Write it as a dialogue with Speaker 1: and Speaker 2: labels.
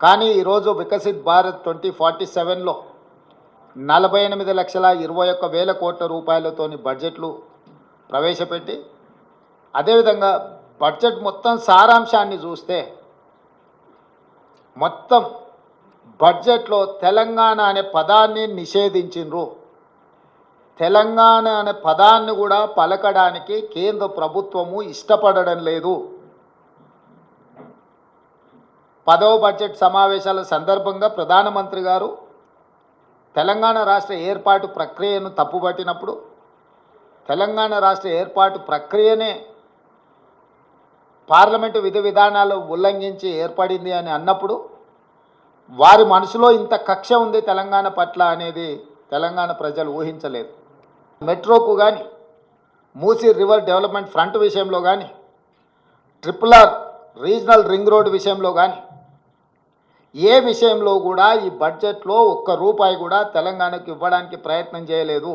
Speaker 1: కానీ ఈరోజు Viksit Bharat twenty forty సెవెన్లో నలభై ఎనిమిది లక్షల ఇరవై ఒక్క వేల కోట్ల రూపాయలతోని బడ్జెట్లు ప్రవేశపెట్టి అదేవిధంగా బడ్జెట్ మొత్తం సారాంశాన్ని చూస్తే మొత్తం బడ్జెట్లో తెలంగాణ అనే పదాన్ని నిషేధించిండ్రు. తెలంగాణ అనే పదాన్ని కూడా పలకడానికి కేంద్ర ప్రభుత్వము ఇష్టపడడం లేదు. పదవ బడ్జెట్ సమావేశాల సందర్భంగా ప్రధానమంత్రి గారు తెలంగాణ రాష్ట్ర ఏర్పాటు ప్రక్రియను తప్పుపట్టినప్పుడు తెలంగాణ రాష్ట్ర ఏర్పాటు ప్రక్రియనే పార్లమెంటు విధి విధానాలు ఉల్లంఘించి ఏర్పడింది అని అన్నప్పుడు వారి మనసులో ఇంత కక్ష ఉంది తెలంగాణ పట్ల అనేది తెలంగాణ ప్రజలు ఊహించలేదు. మెట్రోకు కానీ మూసీ రివర్ డెవలప్మెంట్ ఫ్రంట్ విషయంలో కానీ triple R regional ring road విషయంలో కానీ ఏ విషయంలో కూడా ఈ బడ్జెట్లో ఒక్క రూపాయి కూడా తెలంగాణకు ఇవ్వడానికి ప్రయత్నం చేయలేదు.